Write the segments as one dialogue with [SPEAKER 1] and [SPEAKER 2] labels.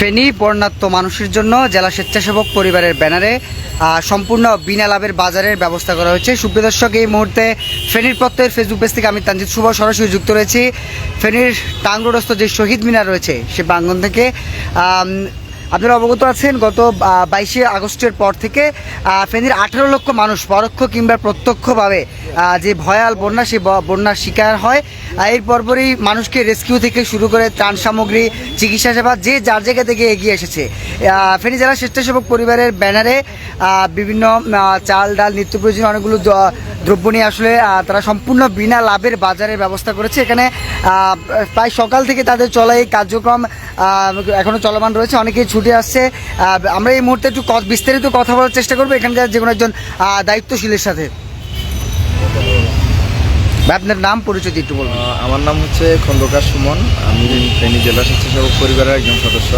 [SPEAKER 1] ফেনী বর্ণাত্ম মানুষের জন্য জেলা স্বেচ্ছাসেবক পরিবারের ব্যানারে সম্পূর্ণ বিনা লাভের বাজারের ব্যবস্থা করা হয়েছে। সুপ্রিয় দর্শক, এই মুহূর্তে ফেনীর প্রত্যয়ের ফেসবুক পেজ থেকে আমি তানজিৎ শুভ, সরাসরি যুক্ত রয়েছি। ফেনীর টাঙ্গরস্থ যে শহীদ মিনার রয়েছে, সে প্রাঙ্গন থেকে আপনারা অবগত আছেন, গত বাইশে আগস্টের পর থেকে ফেনীর আঠারো লক্ষ মানুষ পরোক্ষ কিংবা প্রত্যক্ষভাবে যে ভয়াল বন্যা ব- বন্যার শিকার হয়। এর পরপরই মানুষকে রেস্কিউ থেকে শুরু করে ত্রাণ সামগ্রী, চিকিৎসা সেবা, যে যার জায়গা থেকে এগিয়ে এসেছে। ফেনী জেলা স্বেচ্ছাসেবক পরিবারের ব্যানারে বিভিন্ন চাল, ডাল, নিত্য প্রয়োজনীয় অনেকগুলো দ্রব্য নিয়ে আসলে তারা সম্পূর্ণ বিনা লাভের বাজারের ব্যবস্থা করেছে। এখানে প্রায় সকাল থেকে তাদের চলা এই কার্যক্রম আহ, এখনও চলমান রয়েছে অনেকেই ছুটে আসছে। আমরা এই মুহূর্তে একটু বিস্তারিত কথা বলার চেষ্টা করব এখানকার যে কোনো একজন দায়িত্বশীলের সাথে। আপনার নাম পরিচয় একটু বলুন।
[SPEAKER 2] আমার নাম হচ্ছে খন্দকার সুমন। আমি ফেনী জেলা স্বেচ্ছাসেবক পরিবারের একজন সদস্য।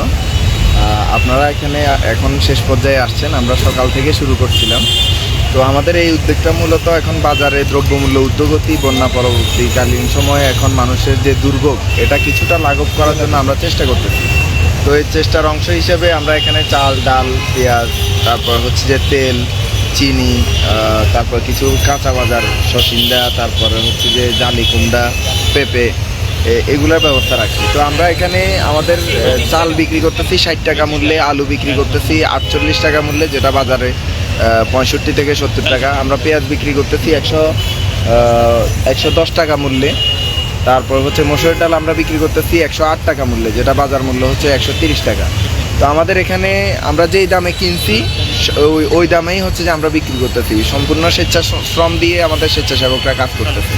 [SPEAKER 2] আপনারা এখানে এখন শেষ পর্যায়ে আসছেন। আমরা সকাল থেকে শুরু করছিলাম। তো আমাদের এই উদ্যোগটা মূলত এখন বাজারে দ্রব্যমূল্য উদ্যোগতি, বন্যা পরবর্তীকালীন সময়ে এখন মানুষের যে দুর্ভোগ, এটা কিছুটা লাঘব করার জন্য আমরা চেষ্টা করতেছি। তো এই চেষ্টার অংশ হিসেবে আমরা এখানে চাল, ডাল, পেঁয়াজ, তারপর হচ্ছে যে তেল, চিনি তারপর কিছু কাঁচা বাজার, সসিন্দা, তারপরে হচ্ছে যে জালি, কুমড়া, পেঁপে এগুলোর ব্যবস্থা রাখছি। তো আমরা এখানে আমাদের চাল বিক্রি করতেছি ষাট টাকা মূল্যে, আলু বিক্রি করতেছি আটচল্লিশ টাকা মূল্যে, যেটা বাজারে পঁয়ষট্টি থেকে সত্তর টাকা। আমরা পেঁয়াজ বিক্রি করতেছি একশো একশো দশ টাকা মূল্যে। তারপর হচ্ছে মসুরের ডাল আমরা বিক্রি করতেছি একশো আট টাকা মূল্যে, যেটা বাজার মূল্য হচ্ছে একশো তিরিশ টাকা। তো আমাদের এখানে আমরা যেই দামে কিনছি ওই ওই দামেই হচ্ছে যে আমরা বিক্রি করতেছি। সম্পূর্ণ স্বেচ্ছা শ্রম দিয়ে আমাদের স্বেচ্ছাসেবকরা কাজ করতেছে।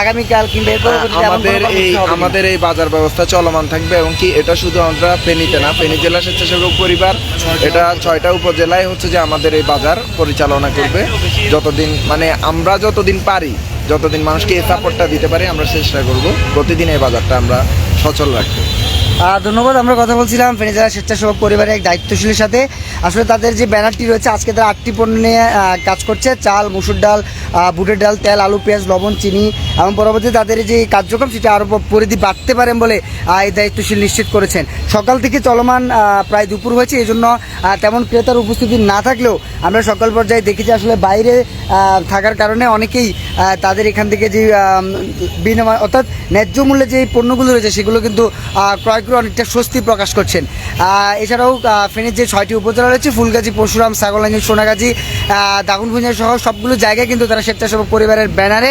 [SPEAKER 1] আগামীকাল কিংবা
[SPEAKER 2] আমাদের এই? আমাদের এই বাজার ব্যবস্থা চলমান থাকবে এবং কি এটা শুধু আমরা ফেনীতে না ফেনী জেলা স্বেচ্ছাসেবক পরিবার এটা ছয়টা উপজেলায় হচ্ছে যে আমাদের এই বাজার পরিচালনা করবে। যতদিন মানে আমরা যতদিন পারি যতদিন মানুষকে এই সাপোর্টটা দিতে পারি আমরা চেষ্টা করব প্রতিদিন এই বাজারটা আমরা সচল রাখতে।
[SPEAKER 1] আহ, ধন্যবাদ, আমরা কথা বলছিলাম ফেনী জেলা স্বেচ্ছাসেবক পরিবারের এক দায়িত্বশীলের সাথে। আসলে তাদের যে ব্যানারটি রয়েছে, আজকে তারা আটটি পণ্য নিয়ে কাজ করছে। চাল, মুসুর ডাল বুটের ডাল, তেল, আলু, পেঁয়াজ, লবণ, চিনি, এবং পরবর্তীতে তাদের যে কার্যক্রম, সেটা আরও পরিধি বাড়তে পারেন বলে এই দায়িত্বশীল নিশ্চিত করেছেন। সকাল থেকে চলমান প্রায় দুপুর হয়েছে এই জন্য তেমন ক্রেতার উপস্থিতি না থাকলেও আমরা সকাল পর্যায়ে দেখেছি আসলে বাইরে থাকার কারণে অনেকেই তাদের এখান থেকে যে বিনিময় অর্থাৎ ন্যায্য মূল্যে যে পণ্যগুলো রয়েছে, সেগুলো কিন্তু ক্রয় করে অনেকটা স্বস্তি প্রকাশ করছেন। এছাড়াও ফেনীর যে ছয়টি উপজেলা রয়েছে, ফুলগাজী, পরশুরাম ছাগলাঞ্জি সোনাগাজী দাগুনভুঞ্জা সহ সবগুলো জায়গায় কিন্তু তারা স্বেচ্ছাসেবক পরিবারের ব্যানারে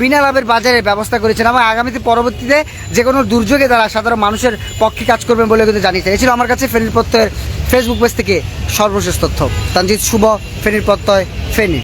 [SPEAKER 1] বিনা লাভের বাজারের ব্যবস্থা করেছেন। এবং আগামীতে পরবর্তীতে যে কোনো দুর্যোগে তারা সাধারণ মানুষের পক্ষে কাজ করবেন বলে কিন্তু জানিয়েছেন। এ ছিল আমার কাছে ফেনীর প্রত্যয়ের ফেসবুক পেজ থেকে সর্বশেষ তথ্য। তানজিৎ, শুভ ফেনীর প্রত্যয়, ফেনী।